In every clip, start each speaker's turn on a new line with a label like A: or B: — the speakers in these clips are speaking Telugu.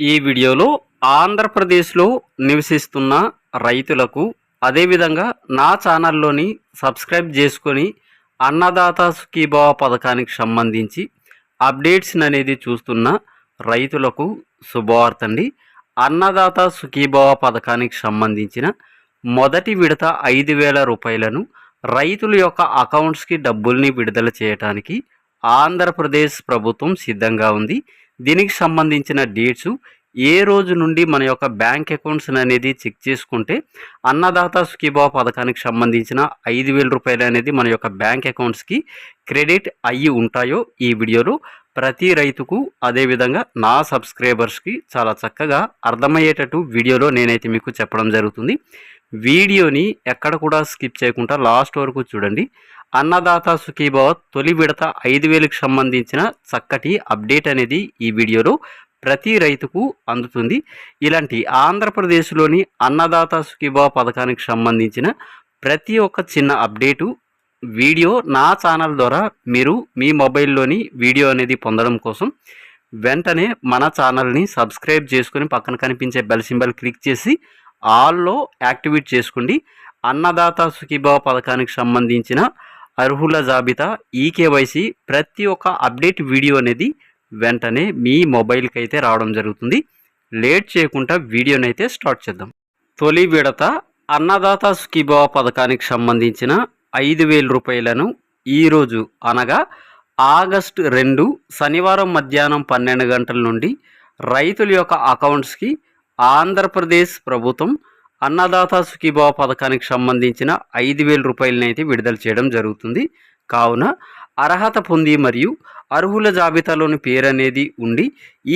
A: ఈ వీడియోలో ఆంధ్రప్రదేశ్లో నివసిస్తున్న రైతులకు అదేవిధంగా నా ఛానల్లోని సబ్స్క్రైబ్ చేసుకొని అన్నదాత సుఖీభావ పథకానికి సంబంధించి అప్డేట్స్ అనేది చూస్తున్న రైతులకు శుభవార్త అండి అన్నదాత సుఖీభావ పథకానికి సంబంధించిన మొదటి విడత ఐదు వేల రూపాయలను రైతుల యొక్క అకౌంట్స్కి డబ్బుల్ని విడుదల చేయడానికి ఆంధ్రప్రదేశ్ ప్రభుత్వం సిద్ధంగా ఉంది. దీనికి సంబంధించిన డేట్స్ ఏ రోజు నుండి మన యొక్క బ్యాంక్ అకౌంట్స్ అనేది చెక్ చేసుకుంటే అన్నదాత సుఖీభావ పథకానికి సంబంధించిన ఐదు వేల రూపాయలు అనేది మన యొక్క బ్యాంక్ అకౌంట్స్కి క్రెడిట్ అయ్యి ఉంటాయో ఈ వీడియోలో ప్రతి రైతుకు అదేవిధంగా నా సబ్స్క్రైబర్స్కి చాలా చక్కగా అర్థమయ్యేటట్టు వీడియోలో నేనైతే మీకు చెప్పడం జరుగుతుంది. వీడియోని ఎక్కడ కూడా స్కిప్ చేయకుండా లాస్ట్ వరకు చూడండి. అన్నదాత సుఖీభావ తొలి విడత ఐదు వేలకు సంబంధించిన చక్కటి అప్డేట్ అనేది ఈ వీడియోలో ప్రతి రైతుకు అందుతుంది. ఇలాంటి ఆంధ్రప్రదేశ్లోని అన్నదాత సుఖీభావ పథకానికి సంబంధించిన ప్రతి ఒక్క చిన్న అప్డేటు వీడియో నా ఛానల్ ద్వారా మీరు మీ మొబైల్లోని వీడియో అనేది పొందడం కోసం వెంటనే మన ఛానల్ని సబ్స్క్రైబ్ చేసుకుని పక్కన కనిపించే బెల్ సింబల్ క్లిక్ చేసి ఆల్లో యాక్టివేట్ చేసుకోండి. అన్నదాత సుఖీభావ పథకానికి సంబంధించిన అర్హుల జాబితా ఈ కేవైసీ ప్రతి ఒక్క అప్డేట్ వీడియో అనేది వెంటనే మీ మొబైల్కి అయితే రావడం జరుగుతుంది. లేట్ చేయకుండా వీడియోని అయితే స్టార్ట్ చేద్దాం. తొలి విడత అన్నదాత సుఖీభావ పథకానికి సంబంధించిన ఐదు వేల రూపాయలను ఈరోజు అనగా ఆగస్టు రెండు శనివారం మధ్యాహ్నం పన్నెండు గంటల నుండి రైతుల యొక్క అకౌంట్స్కి ఆంధ్రప్రదేశ్ ప్రభుత్వం అన్నదాత సుఖీభావ పథకానికి సంబంధించిన ఐదు వేల రూపాయలనైతే విడుదల చేయడం జరుగుతుంది. కావున అర్హత పొంది మరియు అర్హుల జాబితాలోని పేరు అనేది ఉండి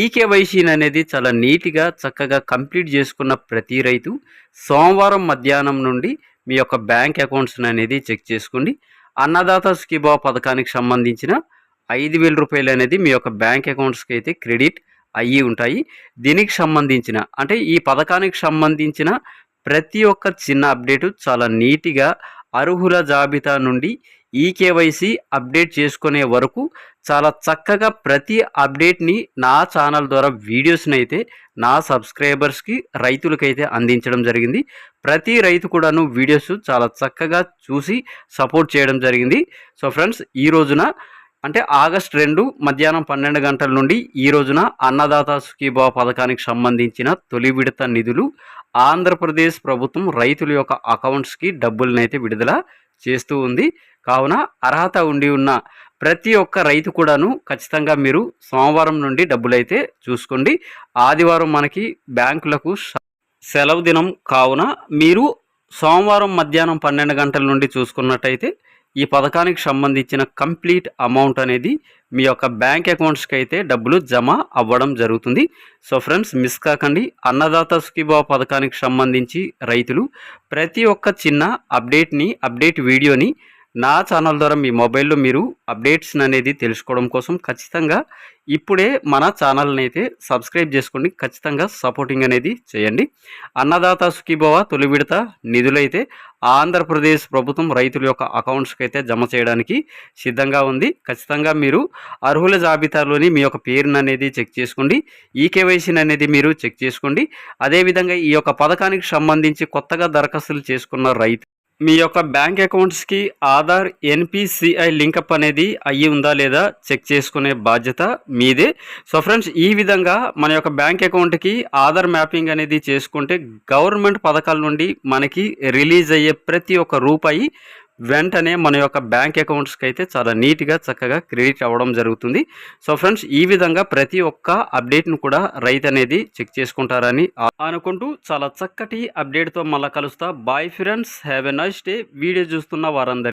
A: ఈకేవైసీని అనేది చాలా నీట్గా చక్కగా కంప్లీట్ చేసుకున్న ప్రతి రైతు సోమవారం మధ్యాహ్నం నుండి మీ యొక్క బ్యాంక్ అకౌంట్స్ని అనేది చెక్ చేసుకోండి. అన్నదాత సుఖీభావ పథకానికి సంబంధించిన ఐదు వేల రూపాయలు అనేది మీ యొక్క బ్యాంక్ అకౌంట్స్కి అయితే క్రెడిట్ అయ్యి ఉంటాయి. దీనికి సంబంధించిన అంటే ఈ పథకానికి సంబంధించిన ప్రతి ఒక్క చిన్న అప్డేటు చాలా నీట్గా అర్హుల జాబితా నుండి ఈకేవైసీ అప్డేట్ చేసుకునే వరకు చాలా చక్కగా ప్రతి అప్డేట్ని నా ఛానల్ ద్వారా వీడియోస్ని అయితే నా సబ్స్క్రైబర్స్కి రైతులకైతే అందించడం జరిగింది. ప్రతి రైతు కూడాను వీడియోస్ చాలా చక్కగా చూసి సపోర్ట్ చేయడం జరిగింది. సో ఫ్రెండ్స్ ఈ రోజున అంటే ఆగస్ట్ రెండు మధ్యాహ్నం పన్నెండు గంటల నుండి ఈ రోజున అన్నదాత సుఖీభావ పథకానికి సంబంధించిన తొలి విడత నిధులు ఆంధ్రప్రదేశ్ ప్రభుత్వం రైతుల యొక్క అకౌంట్స్కి డబ్బులనైతే విడుదల చేస్తూ ఉంది. కావున అర్హత ఉండి ఉన్న ప్రతి ఒక్క రైతు కూడాను ఖచ్చితంగా మీరు సోమవారం నుండి డబ్బులైతే చూసుకోండి. ఆదివారం మనకి బ్యాంకులకు సెలవు దినం. కావున మీరు సోమవారం మధ్యాహ్నం పన్నెండు గంటల నుండి చూసుకున్నట్టయితే ఈ పథకానికి సంబంధించిన కంప్లీట్ అమౌంట్ అనేది మీ యొక్క బ్యాంక్ అకౌంట్స్కి అయితే డబ్బులు జమ అవ్వడం జరుగుతుంది. సో ఫ్రెండ్స్ మిస్ కాకండి. అన్నదాత సుఖీభావ పథకానికి సంబంధించి రైతులు ప్రతి ఒక్క చిన్న అప్డేట్ని అప్డేట్ వీడియోని నా ఛానల్ ద్వారా మీ మొబైల్లో మీరు అప్డేట్స్ అనేది తెలుసుకోవడం కోసం ఖచ్చితంగా ఇప్పుడే మన ఛానల్ని అయితే సబ్స్క్రైబ్ చేసుకోండి. ఖచ్చితంగా సపోర్టింగ్ అనేది చేయండి. అన్నదాత సుఖీభవ తొలి విడత నిధులైతే ఆంధ్రప్రదేశ్ ప్రభుత్వం రైతుల యొక్క అకౌంట్స్కి అయితే జమ చేయడానికి సిద్ధంగా ఉంది. ఖచ్చితంగా మీరు అర్హుల జాబితాలోని మీ యొక్క పేరును అనేది చెక్ చేసుకోండి. ఈకేవైసీని అనేది మీరు చెక్ చేసుకోండి. అదేవిధంగా ఈ యొక్క పథకానికి సంబంధించి కొత్తగా దరఖాస్తులు చేసుకున్న రైతు మీ యొక్క బ్యాంక్ అకౌంట్స్కి ఆధార్ ఎన్పిసిఐ లింకప్ అనేది అయ్యి ఉందా లేదా చెక్ చేసుకునే బాధ్యత మీదే. సో ఫ్రెండ్స్ ఈ విధంగా మన యొక్క బ్యాంక్ అకౌంట్కి ఆధార్ మ్యాపింగ్ అనేది చేసుకుంటే గవర్నమెంట్ పథకాల నుండి మనకి రిలీజ్ అయ్యే ప్రతి ఒక్క రూపాయి వెంటనే మన యొక్క బ్యాంక్ అకౌంట్స్కి అయితే చాలా నీట్గా చక్కగా క్రెడిట్ అవ్వడం జరుగుతుంది. సో ఫ్రెండ్స్ ఈ విధంగా ప్రతి ఒక్క అప్డేట్ను కూడా రైతు అనేది చెక్ చేసుకుంటారని అనుకుంటూ చాలా చక్కటి అప్డేట్తో మళ్ళీ కలుస్తా. Bye friends have a nice day. Video చూస్తున్న వారందరికీ